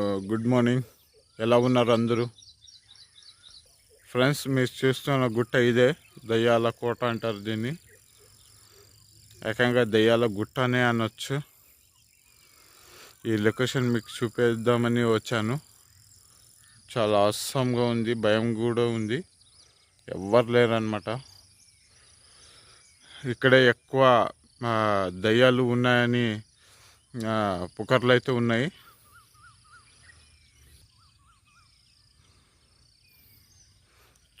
Good morning ఎలా ఉన్నారు అందరూ? ఫ్రెండ్స్ మీరు చూస్తున్న గుట్ట ఇదే దయ్యాల కోట అంటారు దీన్ని. ఏకంగా దయ్యాల గుట్ట అనే అనొచ్చు. ఈ లొకేషన్ మీకు చూపేద్దామని వచ్చాను. చాలా అవసరంగా ఉంది భయం కూడా ఉంది. ఎవ్వరు లేరనమాట ఇక్కడే ఎక్కువ దయ్యాలు ఉన్నాయని పుకర్లు అయితే ఉన్నాయి.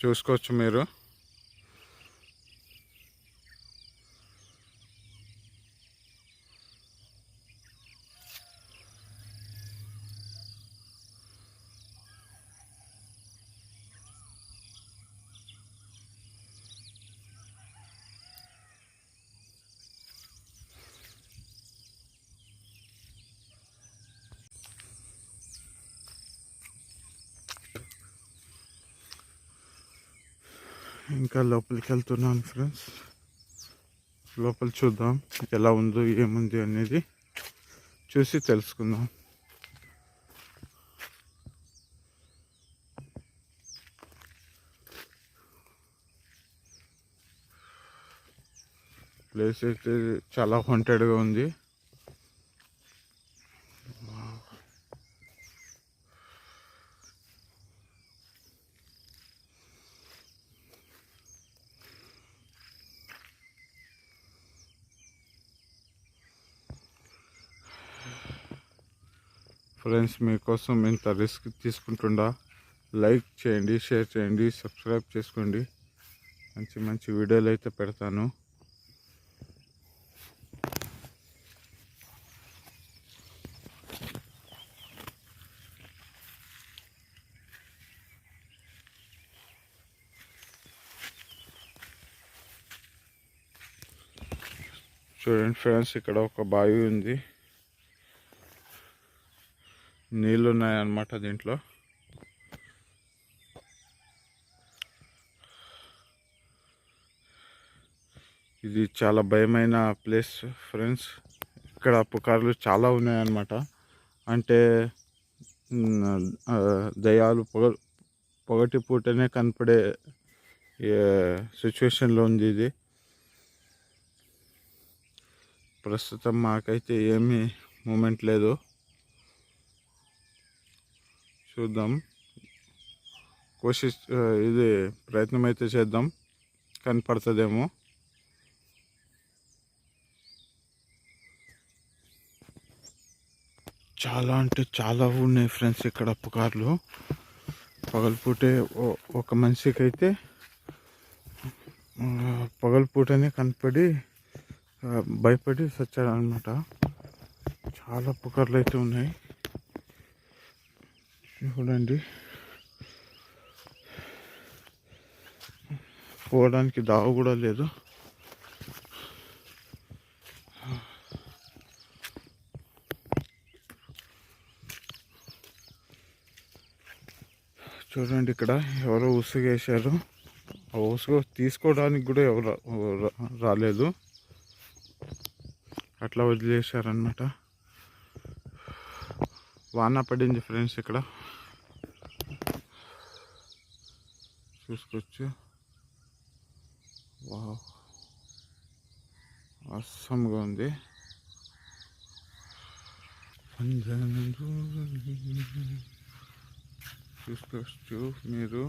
చూసుకోవచ్చు మీరు. ఇంకా లోపలికి వెళ్తున్నాను ఫ్రెండ్స్ లోపల చూద్దాం ఎలా ఉందో ఏముంది అనేది చూసి తెలుసుకుందాం. ప్లేస్ అయితే చాలా హంటెడ్గా ఉంది. ఫ్రెండ్స్ మీకోసం ఇంత రిస్క్ తీసుకుంటుండా? లైక్ చేయండి షేర్ చేయండి సబ్స్క్రైబ్ చేసుకోండి. మంచి మంచి వీడియోలు అయితే పెడతాను. చూడండి ఫ్రెండ్స్ ఇక్కడ ఒక బావి ఉంది. నీళ్ళు ఉన్నాయన్నమాట దీంట్లో. ఇది చాలా భయమైన ప్లేస్ ఫ్రెండ్స్. ఇక్కడ పుకార్లు చాలా ఉన్నాయన్నమాట. అంటే దయాలు దయ్యాలు పొగ పొగటి పూటనే కనపడే సిచ్యువేషన్లో ఉంది ఇది. ప్రస్తుతం మాకైతే ఏమీ మూమెంట్ లేదు. చూద్దాం. కోషిష్ ఇది ప్రయత్నం అయితే చేద్దాం. కనపడుతుందేమో. చాలా అంటే చాలా ఉన్నాయి ఫ్రెండ్స్ ఇక్కడ పుకార్లు పగలపూటే ఒక మనిషికి అయితే పగలపూటనే కనపడి భయపడి సచ్చాడనమాట చాలా పుకార్లు అయితే ఉన్నాయి. చూడండి. పోవడానికి దావ కూడా లేదు. చూడండి ఇక్కడ ఎవరో ఉసుగేశారు. ఆ ఉసుగు తీసుకోవడానికి కూడా ఎవరు రాలేదు. అట్లా వదిలేశారనమాట వాన పడింది ఫ్రెండ్స్ ఇక్కడ. చూసుకోవచ్చు వా అస్సంగా ఉంది. చూసుకోవచ్చు మీరు.